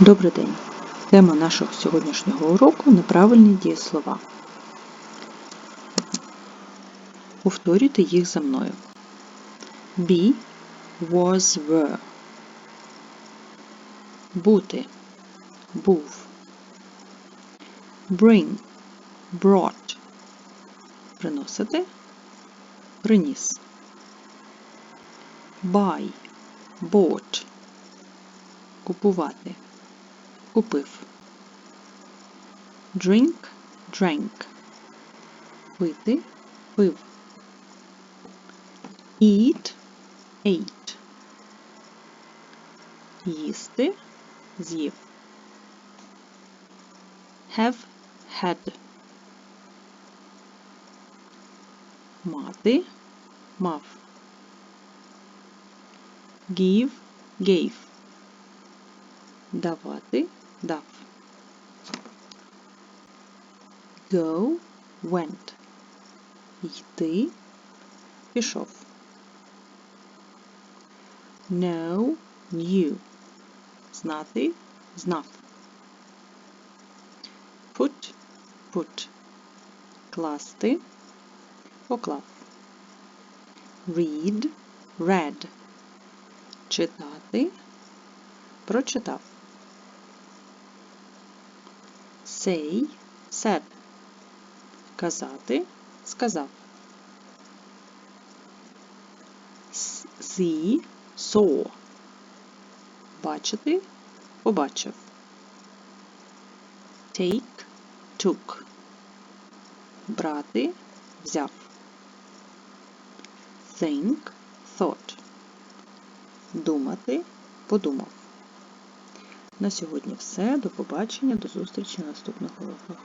Добрий день! Тема нашого сьогоднішнього уроку неправильні дієслова. Повторюйте їх за мною. Be, was, were. Бути, був. Bring, brought. Приносити, приніс. Buy, bought. Купувати. Купив. Drink, drank. Пити, пив. Eat, ate. Їсти, з'їв. Have, had. Мати, мав. Give, gave. Давати, дав. Go, went. Йти, пішов. Know, knew. Знати, знав. Put, put. Класти, поклав. Read, read. Читати, прочитав. Say, said. Казати, сказав. See, saw. Бачити, побачив. Take, took. Брати, взяв. Think, thought. Думати, подумав. На сьогодні все. До побачення, до зустрічі на наступних уроках.